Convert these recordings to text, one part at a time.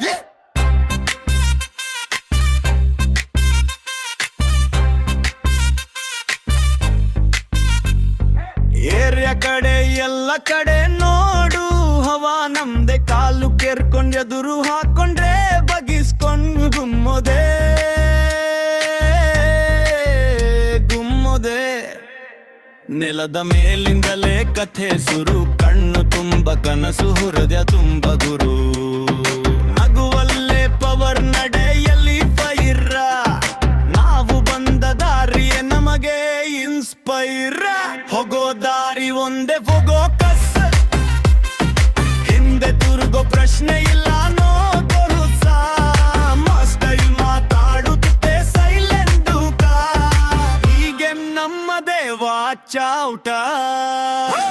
Yeah. ಕಡೆ, ಎಲ್ಲ ಕಡೆ ನೋಡು. ಹವಾ ನಮ್ದೆ, ಕಾಲು ಕೇರ್ಕೊಂಡ್, ಎದುರು ಹಾಕೊಂಡ್ರೆ ಬಗಿಸ್ಕೊಂಡು ಗುಮ್ಮದೆ. ಗುಮ್ಮದೆ. ನೆಲದ ಮೇಲಿಂದಲೇ ಕಥೆ ಸುರು. ಕಣ್ಣು ತುಂಬ, ಕನಸು, ಹೃದಯ ತುಂಬ ಗುರು. ದಾರಿ ಒಂದೇ ಹೋಗೋ ಕಸ್. ಹಿಂದೆ ತಿರುಗೋ ಪ್ರಶ್ನೆ ಇಲ್ಲ ನೋಡೋರು ಮಾತಾಡುತ್ತೆ ಸೈಲೆಂಟ್ ಹೀಗೆ ನಮ್ಮದೇ ವಾಚಾವುಟ ಸಣ್ಣಷ್ಟೇ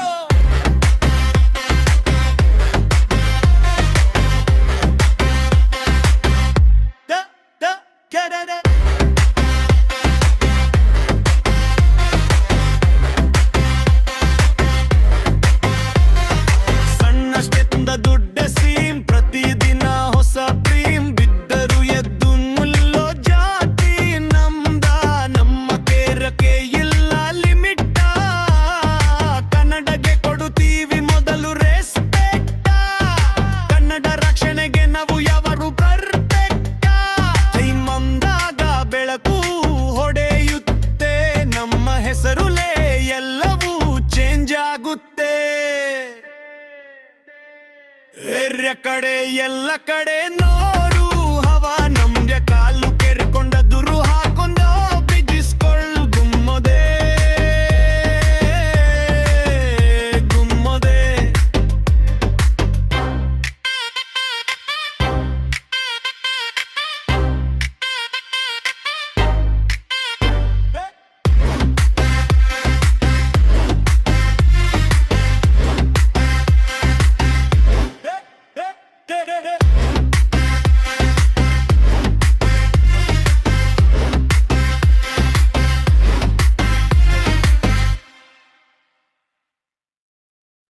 ಬೇರೆ ಕಡೆ ಎಲ್ಲ ಕಡೆ ನೋಡು ಹವಾ ನಮ್ಮ